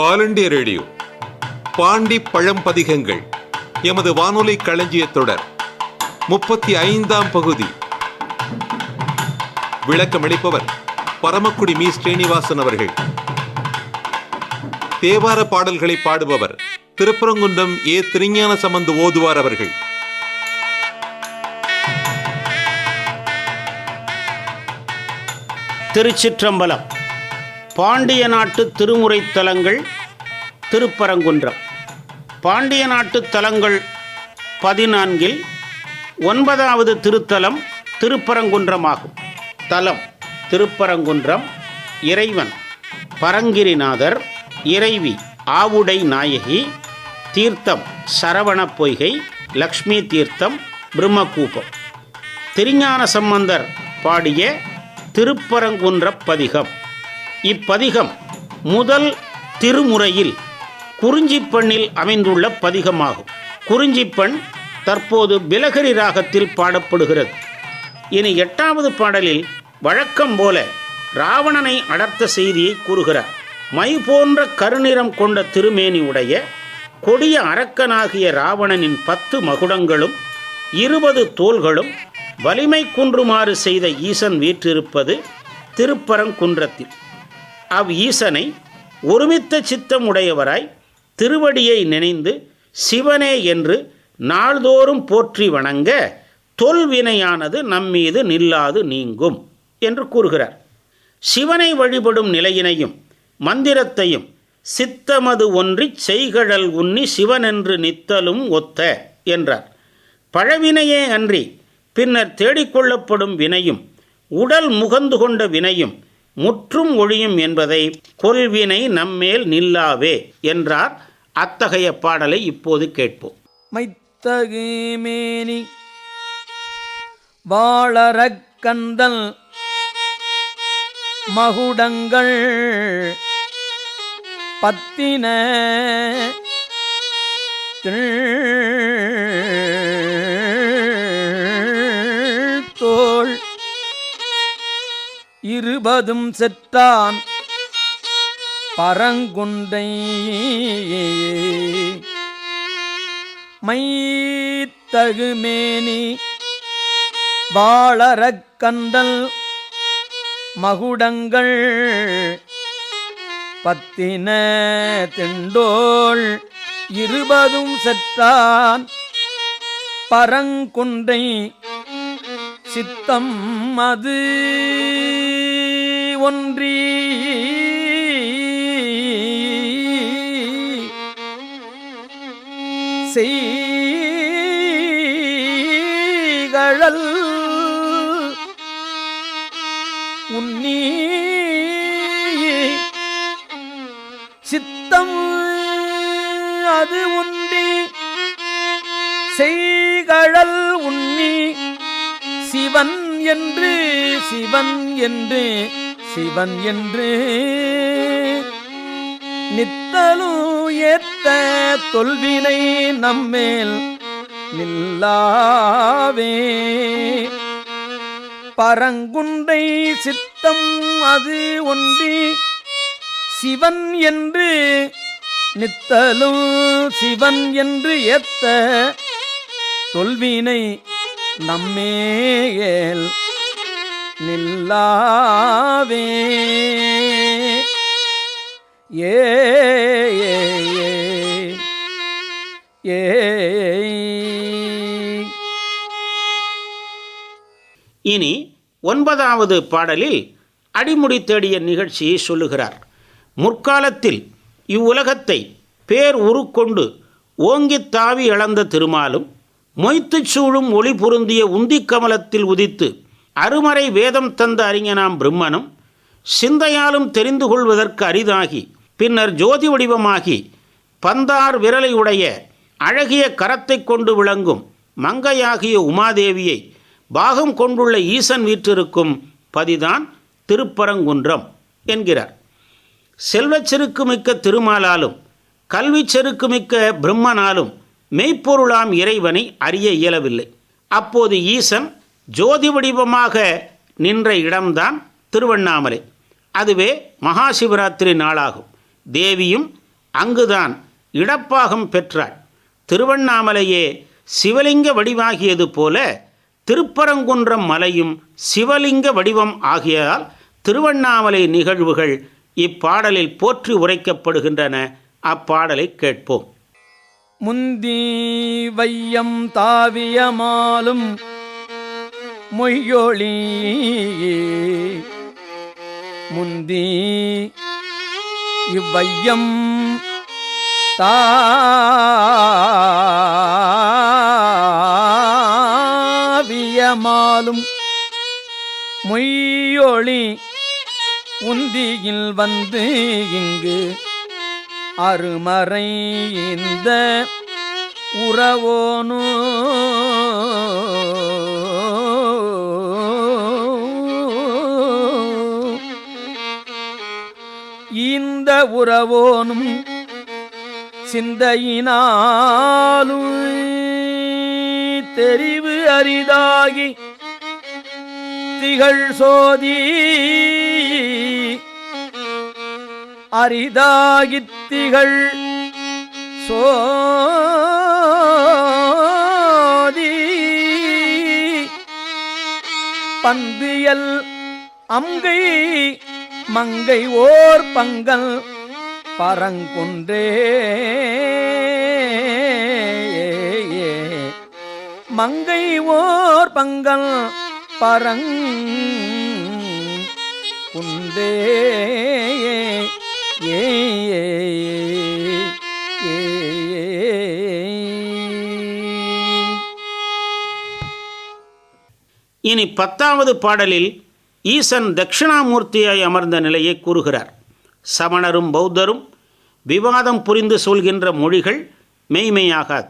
All India Radio Pondy பழம்பதிகங்கள் எமது வானொலி களஞ்சிய தொடர் முப்பத்தி ஐந்தாம் பகுதி. விளக்கமளிப்பவர் பரமக்குடி மீ. ஸ்ரீனிவாசன் அவர்கள். தேவார பாடல்களை பாடுபவர் திருப்பரங்குன்றம் ஏ. திருஞான சம்பந்து ஓதுவார் அவர்கள். திருச்சிற்றம்பலம். பாண்டிய நாட்டு திருமுறை தலங்கள் திருப்பரங்குன்றம். பாண்டிய நாட்டு தலங்கள் பதினான்கில் ஒன்பதாவது திருத்தலம் திருப்பரங்குன்றமாகும். தலம் திருப்பரங்குன்றம் இறைவன் பரங்கிரிநாதர் இறைவி ஆவுடை நாயகி தீர்த்தம் சரவண பொய்கை லக்ஷ்மி தீர்த்தம் பிரம்மகூபம். திருஞான சம்பந்தர் பாடிய திருப்பரங்குன்றப் பதிகம். இப்பதிகம் முதல் திருமுறையில் குறிஞ்சிப்பண்ணில் அமைந்துள்ள பதிகமாகும். குறிஞ்சிப்பண் தற்போது பிலகரி ராகத்தில் பாடப்படுகிறது. இனி எட்டாவது பாடலில் வழக்கம் போல ராவணனை அடர்த்த செய்தியை கூறுகிறார். மை போன்ற கருநிறம் கொண்ட திருமேனி உடைய கொடிய அரக்கனாகிய ராவணனின் பத்து மகுடங்களும் இருபது தோள்களும் வலிமை குன்றுமாறு செய்த ஈசன் வீற்றிருப்பது திருப்பரங்குன்றத்தில். அவ் ஈசனை ஒருமித்த சித்தம் உடையவராய் திருவடியை நினைந்து சிவனே என்று நாள்தோறும் போற்றி வணங்க தொல்வினையானது நம்மீது நில்லாது நீங்கும் என்று கூறுகிறார். சிவனை வழிபடும் நிலையினையும் மந்திரத்தையும் சித்தமது ஒன்றிச் செய்கழல் உண்ணி சிவனென்று நித்தலும் ஒத்த என்றார். பழவினையே அன்றி பின்னர் தேடிக்கொள்ளப்படும் வினையும் உடல் முகந்து கொண்ட வினையும் முற்றும் ஒழியும் என்பதை கொல்வினை நம்மேல் நில்லாவே என்றார் அத்தகைய பாடலை இப்போது கேட்போம். மைத்தகு மேனி வாழறக்கந்தல் மகுடங்கள் பத்தின இருபதும் செற்றான் பரங்குண்டை மைத்தகுமேனி வாழறக்கண்டல் மகுடங்கள் பத்தின திண்டோள் இருபதும் செற்றான் பரங்குன்றை சித்தம் அது. ஒன்றி. செய்கழல் உன்னி சித்தம் அது உண்டி செய்கழல் உண்ணி சிவன் என்று சிவன் என்று. சிவன் என்று நித்தலும் ஏத்த தொல்வினை நம்மேல் நில்லாவே. பரங்குண்டை சித்தம் அது ஒன்றி சிவன் என்று நித்தலும் சிவன் என்று ஏத்த தொல்வினை நம்மேல் நில்லாவே. ஏ ஏ, ஏ, இனி ஒன்பதாவது பாடலில் அடிமுடி தேடிய நிகழ்ச்சியை சொல்லுகிறார். முற்காலத்தில் இவ்வுலகத்தை பேர் உருக்கொண்டு ஓங்கித் தாவி இழந்த திருமாலும் மொய்த்துச் சூழும் ஒளி பொருந்திய உந்திக் கமலத்தில் உதித்து அருமறை வேதம் தந்த அறிஞனாம் பிரம்மனும் சிந்தையாலும் தெரிந்து கொள்வதற்கு அரிதாகி பின்னர் ஜோதி வடிவமாகி பந்தார் விரலை உடைய அழகிய கரத்தைக் கொண்டு விளங்கும் மங்கையாகிய உமாதேவியை பாகம் கொண்டுள்ள ஈசன் வீற்றிருக்கும் பதிதான் திருப்பரங்குன்றம் என்கிறார். செல்வச் செருக்குமிக்க திருமாலாலும் கல்விச் செருக்குமிக்க பிரம்மனாலும் மெய்ப்பொருளாம் இறைவனை அறிய இயலவில்லை. அப்போது ஈசன் ஜோதி வடிவமாக நின்ற இடம்தான் திருவண்ணாமலை. அதுவே மகா சிவராத்திரி நாளாகும். தேவியும் அங்குதான் இடப்பாகம் பெற்றாள். திருவண்ணாமலையே சிவலிங்க வடிவாகியது போல திருப்பரங்குன்றம் மலையும் சிவலிங்க வடிவம் ஆகியதால் திருவண்ணாமலை நிகழ்வுகள் இப்பாடலில் போற்றி உரைக்கப்படுகின்றன. அப்பாடலை கேட்போம். முந்தி வையம் தாவியமாலும் மொய்யொளி முந்தி இவ்வையம் தாவியமாலும் மொய்யொளி உந்தியில் வந்து இங்கு அருமறை இந்த உறவோனு இந்த உறவோனும் சிந்தையினாலும் தெரிவு அரிதாகி திகழ் சோதி அரிதாகித்திகள் சோதி. பந்தியல் அங்கை மங்கை ஓர் பங்கல் பரங்குன்றே மங்கை ஓர் பங்கல் பரங் குந்தே ஏ. இனி பத்தாவது பாடலில் ஈசன் தட்சிணாமூர்த்தியாய் அமர்ந்த நிலையை கூறுகிறார். சமணரும் பௌத்தரும் விவாதம் புரிந்து சொல்கின்ற மொழிகள் மெய்மையாகாது.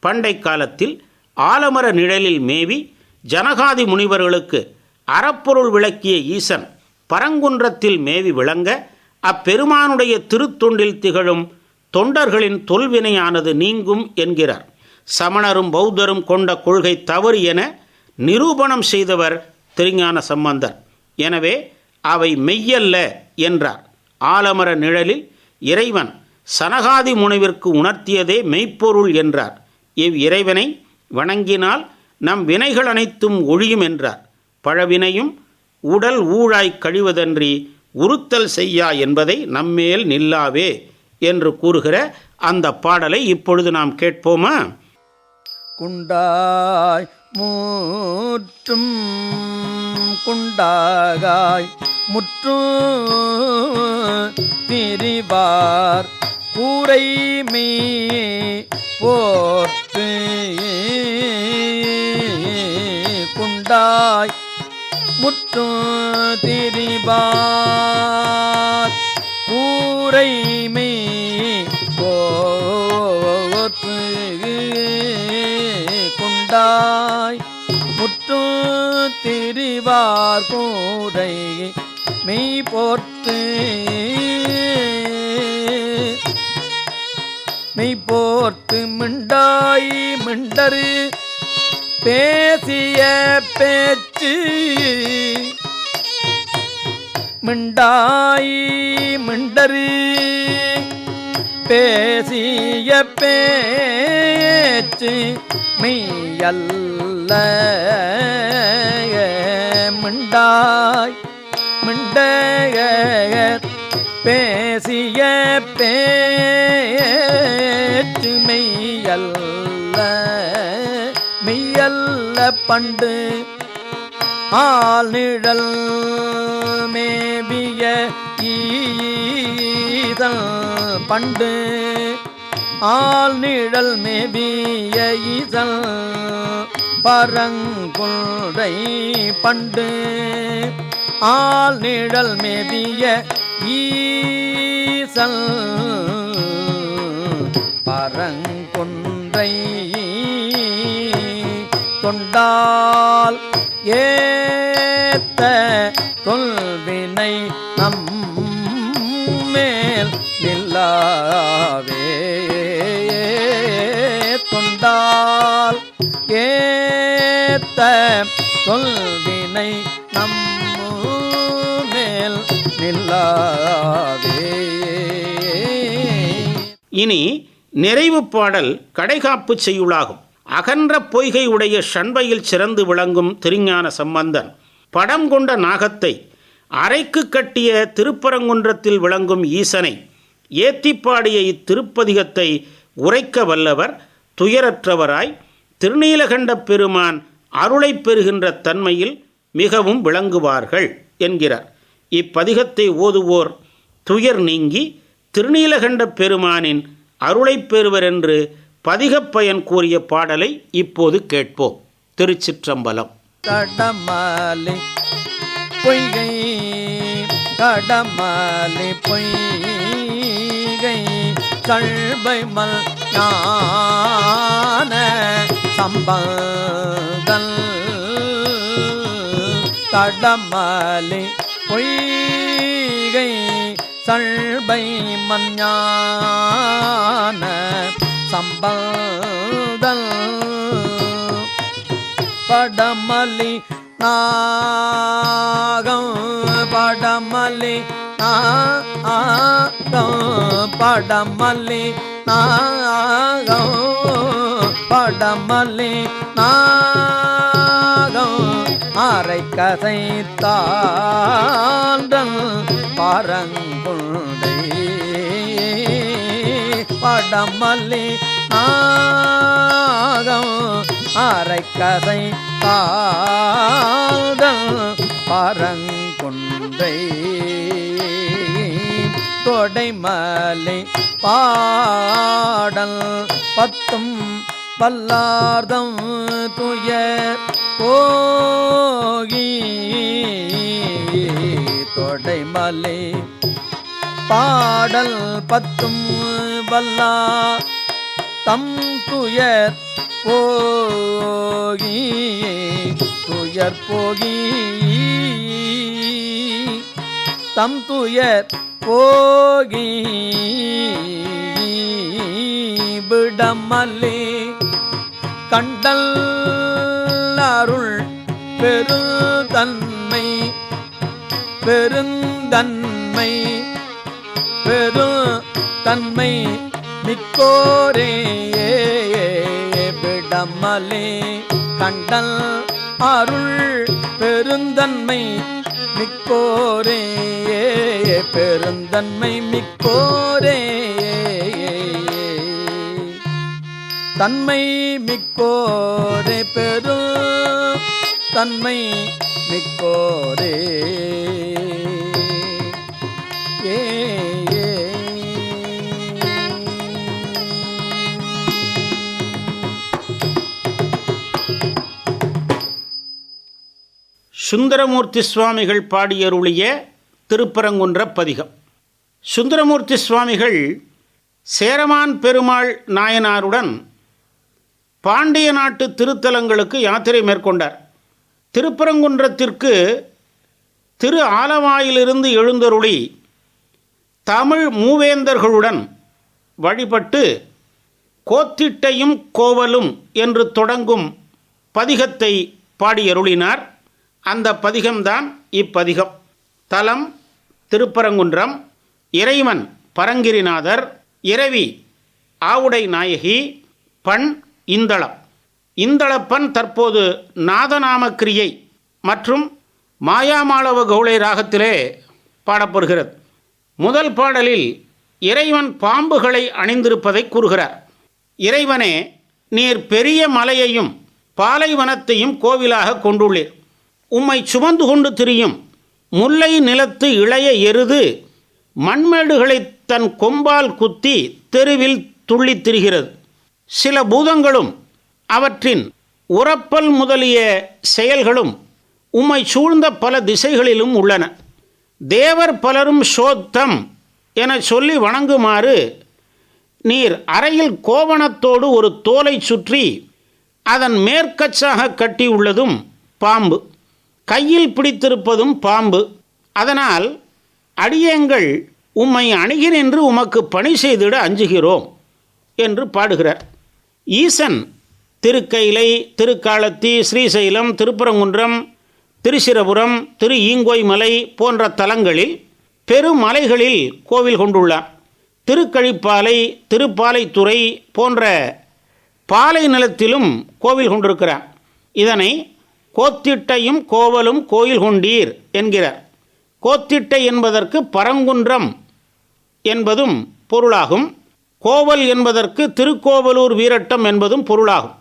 பண்டை காலத்தில் ஆலமர நிழலில் மேவி ஜனகாதி முனிவர்களுக்கு அறப்பொருள் விளக்கிய ஈசன் பரங்குன்றத்தில் மேவி விளங்க அப்பெருமானுடைய திருத்தொண்டில் திகழும் தொண்டர்களின் தொல்வினையானது நீங்கும் என்கிறார். சமணரும் பௌத்தரும் கொண்ட கொள்கை தவறு என நிரூபணம் செய்தவர் திருஞான சம்பந்தர். எனவே அவை மெய்யல்ல என்றார். ஆலமர நிழலில் இறைவன் சனகாதி முனைவிற்கு உணர்த்தியதே மெய்ப்பொருள் என்றார். இவ் இறைவனை வணங்கினால் நம் வினைகள் அனைத்தும் ஒழியும் என்றார். பழவினையும் உடல் ஊழாய் கழிவதன்றி உறுத்தல் செய்யா என்பதை நம்மேல் நில்லாவே என்று கூறுகிற அந்த பாடலை இப்பொழுது நாம் கேட்போமா? குண்டாய் மூற்றும் கொண்டாகாய். முற்றும் திரிவார். கூரை மீ போர்த்து குண்டாய். முற்றும் திரிவார். கூரை திரிவார் கூரை மெய் போற்று மெய் போர்த்து மிண்டாய் மிண்டரு. பேசிய பேச்சு. மிண்டாய் மிண்டரு. பேசிய பேச்சு மெய்யல்ல. மிண்டாய் மிண்டைய பேசிய பேச்சு மெய்யல்ல மெய்யல்ல பண்டு ஆள் நிழல் மேபிய ஈதல் பண்டு ஆள் நிழல் மேபிய ஈதல் பரங்குன்றை பண்டு. ஆள் நிழல் மேவிய ஈசல். பரங்குன்றை கொண்டால் ஏத்த தொல்வினை நம் மேல் நில்லாவே. தொண்டால் கேத்த சொல்வினை நம் மேல் இனி நிறைவு பாடல் கடைகாப்பு செய்யுளாகும். அகன்ற பொய்கை உடைய ஷண்பையில் சிறந்து விளங்கும் திருஞான சம்பந்தன். படம் கொண்ட நாகத்தை அரைக்கு கட்டிய திருப்பரங்குன்றத்தில் விளங்கும் ஈசனை. ஏத்திப்பாடிய இத்திருப்பதிகத்தை உரைக்க வல்லவர் துயரற்றவராய் திருநீலகண்ட பெருமான் அருளைப் பெறுகின்ற தன்மையில் மிகவும் விளங்குவார்கள் என்கிறார். இப்பதிகத்தை ஓதுவோர் துயர் நீங்கி திருநீலகண்ட பெருமானின் அருளைப் பெறுவர் என்று பதிகப்பயன் கூறிய பாடலை இப்போது கேட்போம். திருச்சிற்றம்பலம். கடமலை பொய்கை கடமலை பொய்கை மல் ஞான சம்பந்தல் தடமலை பொய்கை சல்பை மஞ்ஞான சம்பந்தல் படமலி நாகம் படமலி நாகம் படமலி நாகம். படமலி நாகம் அரை கதை தாண்டல் பரங்குண்டை படமல்லி அரை கதை காதல் பரங்குன்றை தொடைமலை பாடல் பத்தும் பல்லார்தம் துயர் போகி தொடைமலை. பாடல் பத்தும் வல்லா தம் துயர் போகி துயர் போகி தம் துயர் போகி விடமல்லே கண்டல் அருள் பெருந்தன்மை பெருந்தன்மை பெருந்தன்மை மிக்கோரே விடமலே கண்டல் அருள் பெருந்தன்மை மிக்கோரே பெருந்தன்மை மிக்கோரே. தன்மை மிக்கோரே பெரும் தன்மை மிக்கோரே. ஏ சுந்தரமூர்த்தி சுவாமிகள் பாடியருளிய திருப்பரங்குன்ற பதிகம். சுந்தரமூர்த்தி சுவாமிகள் சேரமான் பெருமாள் நாயனாருடன் பாண்டிய நாட்டு திருத்தலங்களுக்கு யாத்திரை மேற்கொண்டார். திருப்பரங்குன்றத்திற்கு திரு ஆலவாயிலிருந்து எழுந்தருளி தமிழ் மூவேந்தர்களுடன் வழிபட்டு கோத்திட்டையும் கோவலும் என்று தொடங்கும் பதிகத்தை பாடியருளினார். அந்த பதிகம்தான் இப்பதிகம். தலம் திருப்பரங்குன்றம் இறைவன் பரங்கிரிநாதர் இரவி ஆவுடை நாயகி பண் இந்தளம். இந்தளப்பன் தற்போது நாதநாமக்கிரியை மற்றும் மாயாமாளவ கௌளை ராகத்திலே பாடப்படுகிறது. முதல் பாடலில் இறைவன் பாம்புகளை அணிந்திருப்பதை கூறுகிறார். இறைவனே நீர் பெரிய மலையையும் பாலைவனத்தையும் கோவிலாக கொண்டுள்ளீர். உம்மை சுமந்து கொண்டு திரியும் முல்லை நிலத்து இளைய எருது மண்மேடுகளை தன் கொம்பால் குத்தி தெருவில் துள்ளித் திரிகிறது. சில பூதங்களும் அவற்றின் உறப்பல் முதலிய செயல்களும் உம்மை சூழ்ந்த பல திசைகளிலும் உள்ளன. தேவர் பலரும் சோத்தம் என சொல்லி வணங்குமாறு நீர் அறையில் கோவணத்தோடு ஒரு தோலை சுற்றி அதன் மேற்கச்சாக கட்டியுள்ளதும் பாம்பு. கையில் பிடித்திருப்பதும் பாம்பு. அதனால் அடியேங்கள் உம்மை அணுகிறேன் என்று உமக்கு பணி செய்திட அஞ்சுகிறோம் என்று பாடுகிறார். ஈசன் திருக்கைலை திருக்காலத்தி ஸ்ரீசைலம் திருப்பரங்குன்றம் திருச்சிரபுரம் திரு ஈங்கோய் மலை போன்ற தலங்களில் பெருமலைகளில் கோவில் கொண்டுள்ளார். திருக்கழிப்பாலை திருப்பாலைத்துறை போன்ற பாலை நிலத்திலும் கோவில் கொண்டிருக்கிறார். இதனை கோத்திட்டையும் கோவலும் கோயில் கொண்டீர் என்கிறார். கோத்திட்டை என்பதற்கு பரங்குன்றம் என்பதும் பொருளாகும். கோவல் என்பதற்கு திருக்கோவலூர் வீரட்டம் என்பதும் பொருளாகும்.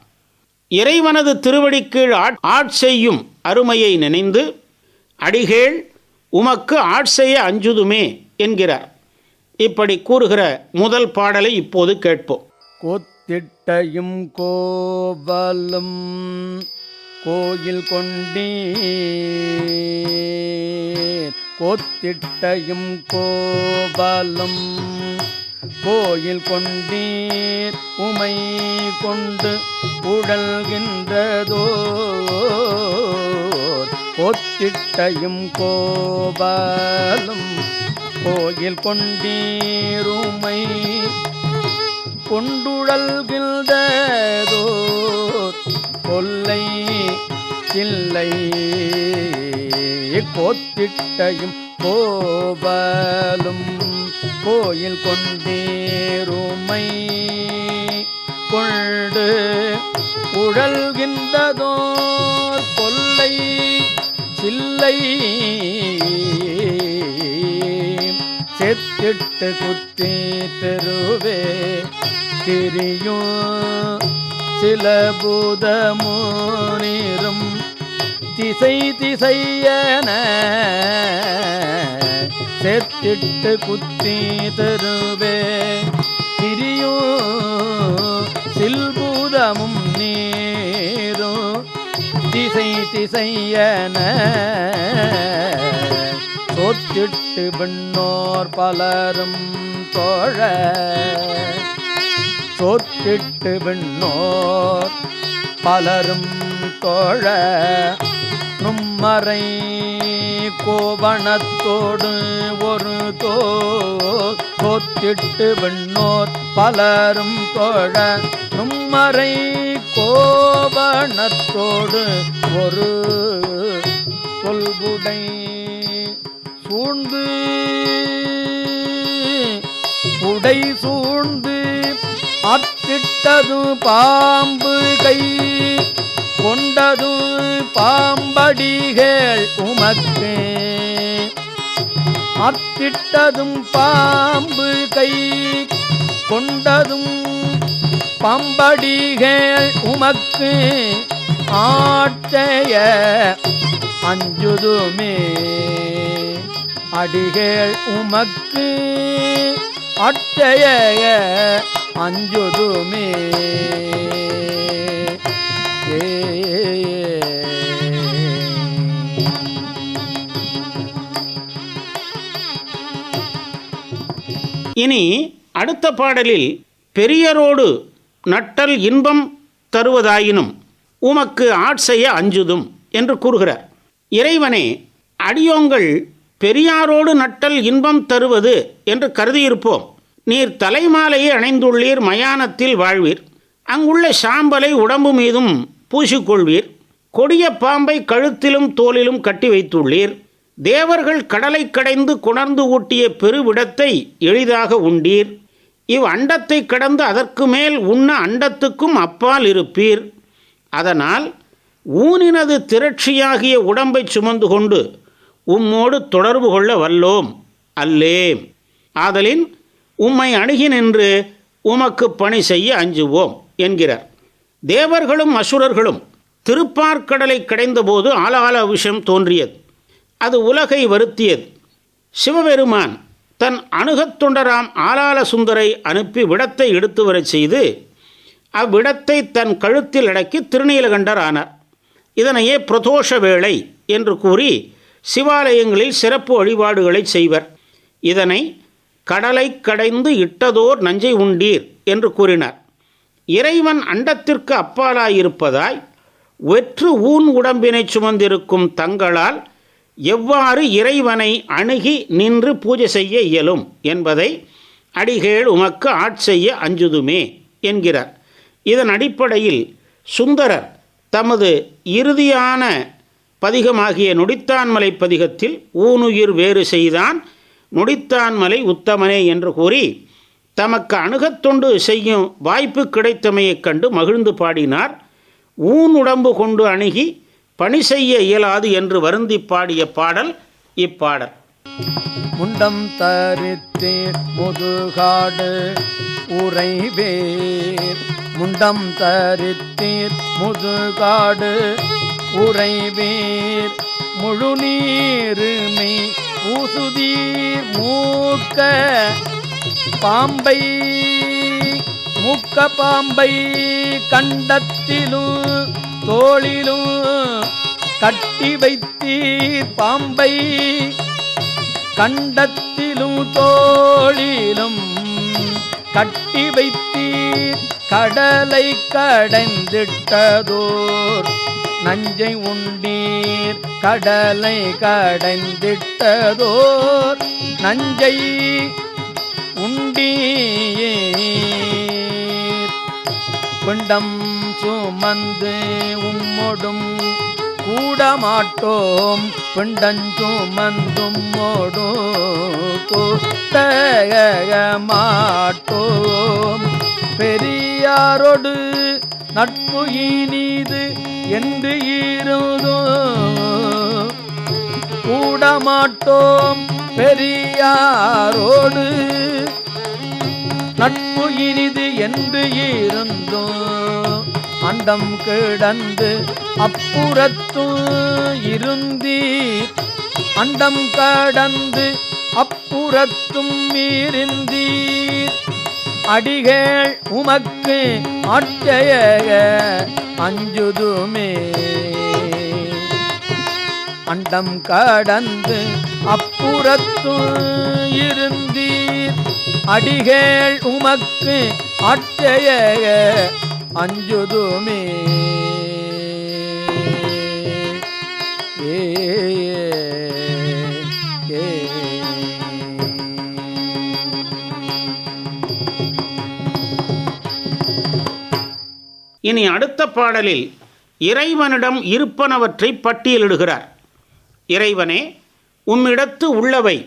இறைவனது திருவடிக்கீழ் ஆட்- ஆட்செய்யும் அருமையை நினைந்து அடிகேள் உமக்கு ஆட்செய்ய அஞ்சுதுமே என்கிறார். இப்படி கூறுகிற முதல் பாடலை இப்போது கேட்போம். கோத்திட்டையும் கோவலும் கோயில் கொண்டே கோத்திட்டையும் கோவலும் கோயில் கொண்டீர் உமை கொண்டு உடல்கின்றதோ ஒத்திட்டையும் கோபாலும் கோயில் கொண்டீருமை கொண்டுழல்கின்றதோ கொல்லை இல்லை கோத்திட்டையும் கோவலும் கோயில் கொண்டேருமை கொண்டு உழல்கின்றதோ கொல்லை சில்லை செத்திட்டு குத்தி தெருவே திரியும் சில பூதமோ நீரும் திசை திசையன செத்திட்டு குத்தி தருவே. திரியும் சில்பூதமும் நீரும் திசை திசையன சொத்திட்டு விண்ணோர் பலரும் தோழ. சொத்திட்டு விண்ணோர் பலரும் தோழ. நும்மறை கோவணத்தோடு ஒரு தோத்திட்டு சொத்திட்டு விண்ணோர் பலரும் தோழ நும்மறை கோவணத்தோடு ஒரு சொல்புடை சூழ்ந்து உடை சூழ்ந்து அத்திட்டது பாம்பு கை கொண்டது பாம்படிகள் உமக்கு. அத்திட்டதும் பாம்பு கை கொண்டதும் பம்படிகள் உமக்கு. ஆட்டைய அஞ்சுதுமே. அடிகள் உமக்கு. அட்டைய அஞ்சுதுமே. இனி அடுத்த பாடலில் பெரியரோடு நட்டல் இன்பம் தருவதாயினும் உமக்கு ஆட்செய்ய அஞ்சுதும் என்று கூறுகிறார். இறைவனே அடியோங்கள் பெரியாரோடு நட்டல் இன்பம் தருவது என்று கருதியிருப்போம். நீர் தலைமாலையை அணைந்துள்ளீர் மயானத்தில் வாழ்வீர். அங்குள்ள சாம்பலை உடம்பு மீதும் பூசிக்கொள்வீர். கொடிய பாம்பை கழுத்திலும் தோலிலும் கட்டி வைத்துள்ளீர். தேவர்கள் கடலை கடைந்து கொணர்ந்து ஊட்டிய பெருவிடத்தை எளிதாக உண்டீர். இவ் அண்டத்தை கடந்து அதற்கு மேல் உண்ண அண்டத்துக்கும் அப்பால் இருப்பீர். அதனால் ஊனினது திரட்சியாகிய உடம்பை சுமந்து கொண்டு உம்மோடு தொடர்பு கொள்ள வல்லோம். அல்லேம் ஆதலின் உம்மை அணுகி நின்று உமக்கு பணி செய்ய அஞ்சுவோம் என்கிறார். தேவர்களும் அசுரர்களும் திருப்பார்க்கடலை கடைந்தபோது ஆலால விஷம் தோன்றியது. அது உலகை வருத்தியது. சிவபெருமான் தன் அணுகத் தொண்டராம் ஆலால சுந்தரை அனுப்பி விடத்தை எடுத்து வரச் செய்து அவ்விடத்தை தன் கழுத்தில் அடக்கி திருநீலகண்டர் ஆனார். இதனையே பிரதோஷ வேளை என்று கூறி சிவாலயங்களில் சிறப்பு வழிபாடுகளை செய்வர். இதனை கடலை கடைந்து இட்டதோர் நஞ்சை உண்டீர் என்று கூறினார். இறைவன் அண்டத்திற்கு அப்பாலாயிருப்பதாய் வெற்று ஊன் உடம்பினை சுமந்திருக்கும் தங்களால் எவ்வாறு இறைவனை அணுகி நின்று பூஜை செய்ய இயலும் என்பதை அடிகேள் உமக்கு ஆட்செய்ய அஞ்சுதுமே என்கிறார். இதன் அடிப்படையில் சுந்தரர் தமது இறுதியான பதிகமாகிய நொடித்தான்மலை பதிகத்தில் ஊனுயிர் வேறு செய்தான் நொடித்தான்மலை உத்தமனே என்று கூறி தமக்கு அணுகத்தொண்டு செய்யும் வாய்ப்பு கிடைத்தமையைக் கண்டு மகிழ்ந்து பாடினார். ஊன் உடம்பு கொண்டு அணுகி பணி செய்ய இயலாது என்று வருந்தி பாடிய பாடல் இப்பாடல். முண்டம் தரித்தீர் முதுகாடு உறைவேர். முண்டம் தரித்தீர் முதுகாடு உறைவேர். முழு நீருமை ஊசுதீர் மூக்க பாம்பை மூக்க பாம்பை கண்டத்திலும் தோளிலும் கட்டி வைத்தீர் பாம்பை. கண்டத்திலும் தோளிலும் கட்டி வைத்தீர் கடலை கடைந்திட்டதோர். நஞ்சை உண்டீர் கடலை கடைந்திட்டதோர். நஞ்சை உண்டீர். பிண்டம் சுமந்து உம்மோடும் கூடமாட்டோம். பிண்டஞ்சுமந்தும் மாட்டோம் பெரியாரோடு நட்புயினீது என்று இருந்தோ கூடமாட்டோம். பெரியாரோடு நட்பு இனிது என்று இருந்தோ அண்டம் கிடந்து அப்புறத்தும் இருந்தீர். அண்டம் கடந்து அப்புறத்தும் இருந்தீர். அடிகள் உமக்கு ஆட்டைய அஞ்சுதுமே. அண்டம் கடந்து அப்புறத்து இருந்தீர். அடிகள் உமக்கு ஆட்டைய அஞ்சுதுமே. இனி அடுத்த பாடலில் இறைவனிடம் இருப்பனவற்றை பட்டியலிடுகிறார். இறைவனே உம்மிடத்து உள்ளவை.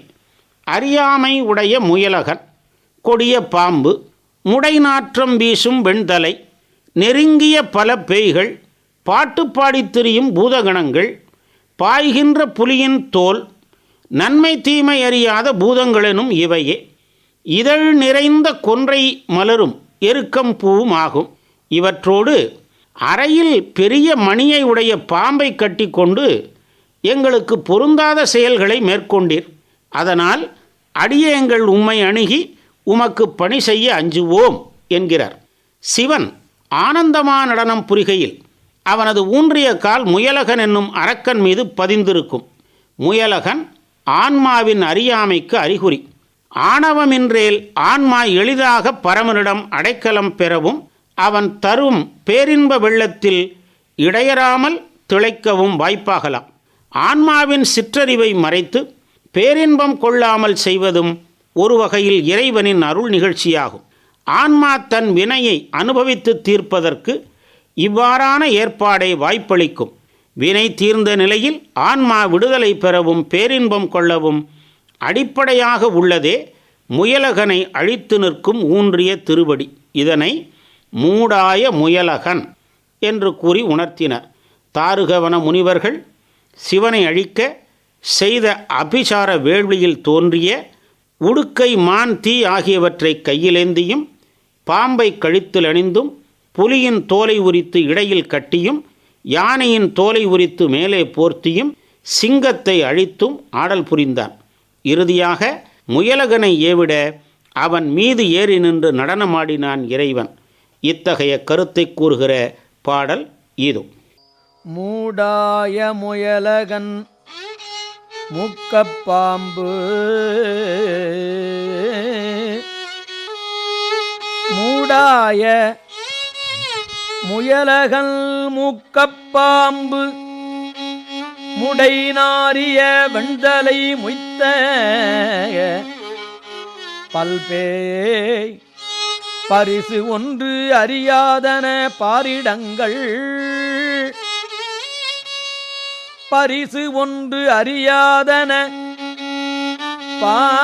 அறியாமை உடைய முயலகன் கொடிய பாம்பு முடை நாற்றம் வீசும் வெண்தலை நெருங்கிய பல பேய்கள் பாட்டு பாடித் திரியும் பூதகணங்கள் பாய்கின்ற புலியின் தோல் நன்மை தீமை அறியாத பூதங்களெனும் இவையே. இதழ் நிறைந்த கொன்றை மலரும் எருக்கம் பூவும் ஆகும் இவற்றோடு அறையில் பெரிய மணியை உடைய பாம்பை கட்டிக்கொண்டு எங்களுக்கு பொருந்தாத செயல்களை மேற்கொண்டீர். அதனால் அடியேங்கள் உம்மை அணுகி உமக்கு பணி செய்ய அஞ்சுவோம் என்கிறார். சிவன் ஆனந்தமா நடனம் புரிகையில் அவனது ஊன்றிய கால் முயலகன் என்னும் அரக்கன் மீது பதிந்திருக்கும். முயலகன் ஆன்மாவின் அறியாமைக்கு அறிகுறி. ஆணவமின்றேல் ஆன்மா எளிதாக பரமனிடம் அடைக்கலம் பெறவும் அவன் தரும் பேரின்ப வெள்ளத்தில் இடையறாமல் திளைக்கவும் வாய்ப்பாகலாம். ஆன்மாவின் சிற்றறிவை மறைத்து பேரின்பம் கொள்ளாமல் செய்வதும் ஒரு வகையில் இறைவனின் அருள் நிகழ்ச்சியாகும். ஆன்மா தன் வினையை அனுபவித்து தீர்ப்பதற்கு இவ்வாறான ஏற்பாடை வாய்ப்பளிக்கும். வினை தீர்ந்த நிலையில் ஆன்மா விடுதலை பெறவும் பேரின்பம் கொள்ளவும் அடிப்படையாக உள்ளதே முயலகனை அழித்து நிற்கும் ஊன்றிய திருவடி. இதனை மூடாய முயலகன் என்று கூறி உணர்த்தினர். தாருகவன முனிவர்கள் சிவனை அழிக்க செய்த அபிசார வேள்வியில் தோன்றிய உடுக்கை மான் தீ ஆகியவற்றை கையிலேந்தியும் பாம்பை கழுத்தில் அணிந்தும் புலியின் தோலை உரித்து இடையில் கட்டியும் யானையின் தோலை உரித்து மேலே போர்த்தியும் சிங்கத்தை அழித்தும் ஆடல் புரிந்தான். இறுதியாக முயலகனை ஏவிட அவன் மீது ஏறி நின்று நடனமாடினான் இறைவன். இத்தகைய கருத்தை கூறுகிற பாடல் இது. மூடாய முயலகன் முக்கப்பாம்பு மூடாய முயலகன் முக்கப்பாம்பு முடை நாரிய வெண்தலை மொய்த்த பல்பேய். பரிசு ஒன்று அறியாதன பாரிடங்கள் பரிசு ஒன்று அறியாதன பாரிடங்கள்.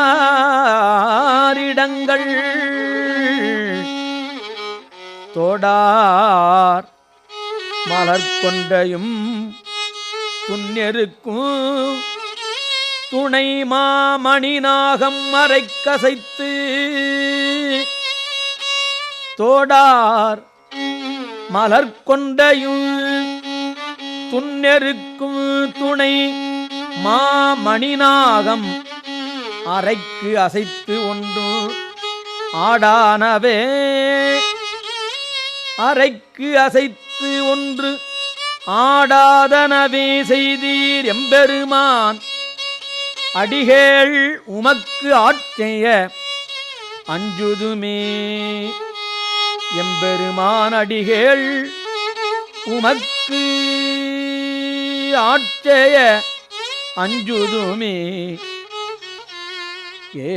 தொடார் மலர் கொண்டையும் துண்ணெருக்கும் துணை மாமணி நாகம் கசைத்து. தோடார் மலர் கொண்டையும் துண்ணெருக்கும் துணை மாமணிநாகம் அரைக்கு அசைத்து ஒன்று ஆடானவே. அரைக்கு அசைத்து ஒன்று ஆடாதனவே செய்தீர் எம்பெருமான். அடிகேள் உமக்கு ஆட்செய்ய அஞ்சுதுமே. எம்பெருமான் அடிகேள் உமக்கு ஆட்சேய அஞ்சுதுமே. ஏ.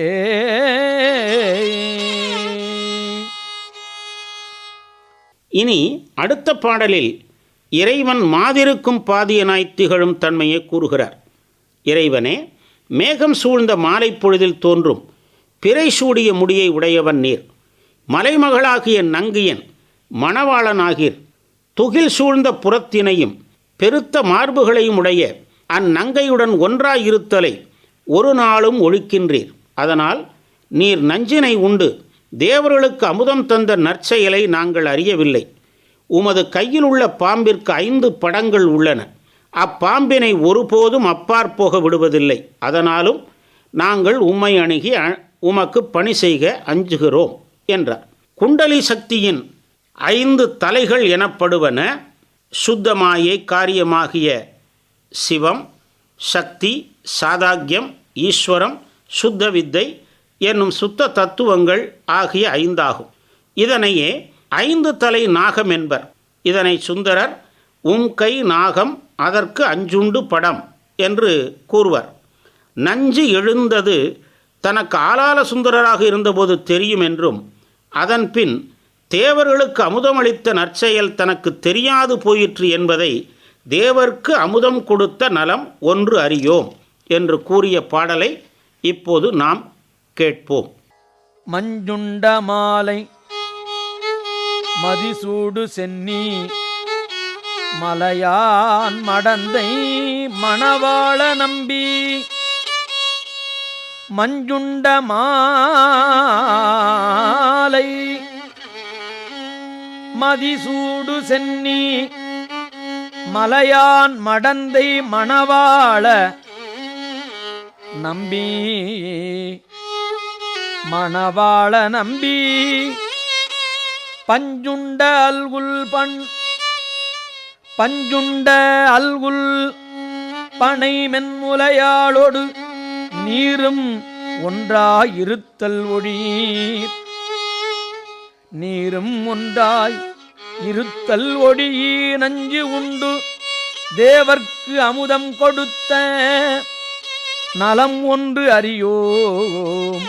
இனி அடுத்த பாடலில் இறைவன் மாதிருக்கும் பாதியனாய் திகழும் தன்மையை கூறுகிறார். இறைவனே மேகம் சூழ்ந்த மாலை பொழுதில் தோன்றும் பிறை சூடிய முடியை உடையவன் நீர். மலைமகளாகிய நங்கியன் மணவாளனாகிர் துகில் சூழ்ந்த புறத்தினையும் பெருத்த மார்புகளையும் உடைய அந்நங்கையுடன் ஒன்றாயிருத்தலை ஒரு நாளும் ஒழிக்கின்றீர். அதனால் நீர் நஞ்சினை உண்டு. தேவர்களுக்கு அமுதம் தந்த நற்செயலை நாங்கள் அறியவில்லை. உமது கையில் உள்ள பாம்பிற்கு ஐந்து படங்கள் உள்ளன. அப்பாம்பினை ஒருபோதும் அப்பாற் போக விடுவதில்லை. அதனாலும் நாங்கள் உம்மை அணுகி அ- உமக்கு பணி செய்க அஞ்சுகிறோம் என்றார். குண்டலி சக்தியின் ஐந்து தலைகள் எனப்படுவன சுத்தமாயை காரியமாகிய சிவம் சக்தி சாதாக்கியம் ஈஸ்வரம் சுத்த வித்தை என்னும் சுத்த தத்துவங்கள் ஆகிய ஐந்தாகும். இதனையே ஐந்து தலை நாகம் என்பர். இதனை சுந்தரர் உம் கை நாகம் அதற்கு அஞ்சுண்டு படம் என்று கூறுவர். நஞ்சு எழுந்தது தனக்கு ஆளாள சுந்தரராக இருந்தபோது தெரியும் என்றும் அதன்பின் தேவர்களுக்கு அமுதமளித்த நற்செயல் தனக்கு தெரியாது போயிற்று என்பதை தேவர்க்கு அமுதம் கொடுத்த நலம் ஒன்று அறியோம் என்று கூறிய பாடலை இப்போது நாம் கேட்போம். மஞ்சுண்ட மாலை மதிசூடு சென்னி மலையான் மடந்தை மணவாள நம்பி. மஞ்சுண்ட மாலை மதிசூடு சென்னி மலையான் மடந்தை மணவாள நம்பி மணவாள நம்பி. பஞ்சுண்ட அல்குல் பண் பஞ்சுண்ட அல்குல் பனை மென்முலையாளோடு நீரும் ஒன்றாயிருத்தல் ஒழி நீரும் ஒன்றாய் இருத்தல் ஒடியீ நஞ்சு உண்டு. தேவர்க்கு அமுதம் கொடுத்த நலம் ஒன்று அறியோம்.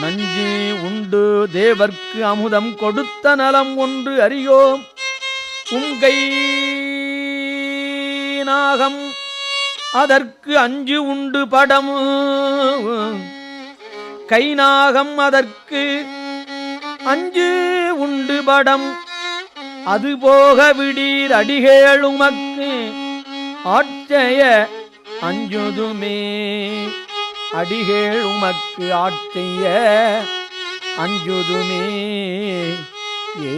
நஞ்சு உண்டு தேவர்க்கு அமுதம் கொடுத்த நலம் ஒன்று அறியோம். உங்கை நாகம் அதற்கு அஞ்சு உண்டு படம். கை நாகம் அதற்கு அஞ்சு உண்டு படம். அது போக விடீர் அடிகேளுமக்கு ஆட்டைய அஞ்சுதுமே அடிகேளுமக்கு ஆட்டைய அஞ்சுதுமே ஏ